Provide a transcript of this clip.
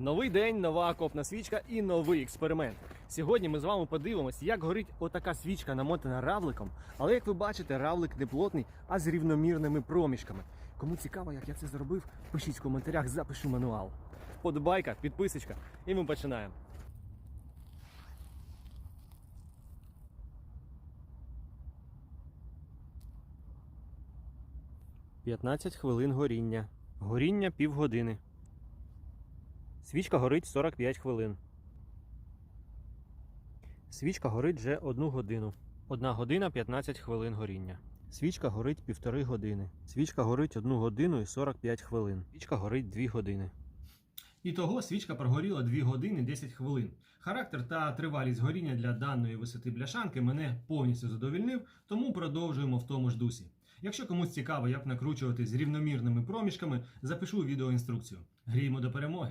Новий день, нова окопна свічка і новий експеримент. Сьогодні ми з вами подивимось, як горить отака свічка, намотана равликом. Але як ви бачите, равлик не плотний, а з рівномірними проміжками. Кому цікаво, як я це зробив, пишіть в коментарях, запишу мануал. Вподобайка, підписочка, і ми починаємо. П'ятнадцять хвилин горіння. Горіння півгодини. Свічка горить 45 хвилин. Свічка горить вже 1 годину. 1 година 15 хвилин горіння. Свічка горить півтори години. Свічка горить 1 годину і 45 хвилин. Свічка горить 2 години. Ітого свічка прогоріла 2 години 10 хвилин. Характер та тривалість горіння для даної висоти бляшанки мене повністю задовільнив, тому продовжуємо в тому ж дусі. Якщо комусь цікаво, як накручувати з рівномірними проміжками, запишу відеоінструкцію. Гріємо до перемоги!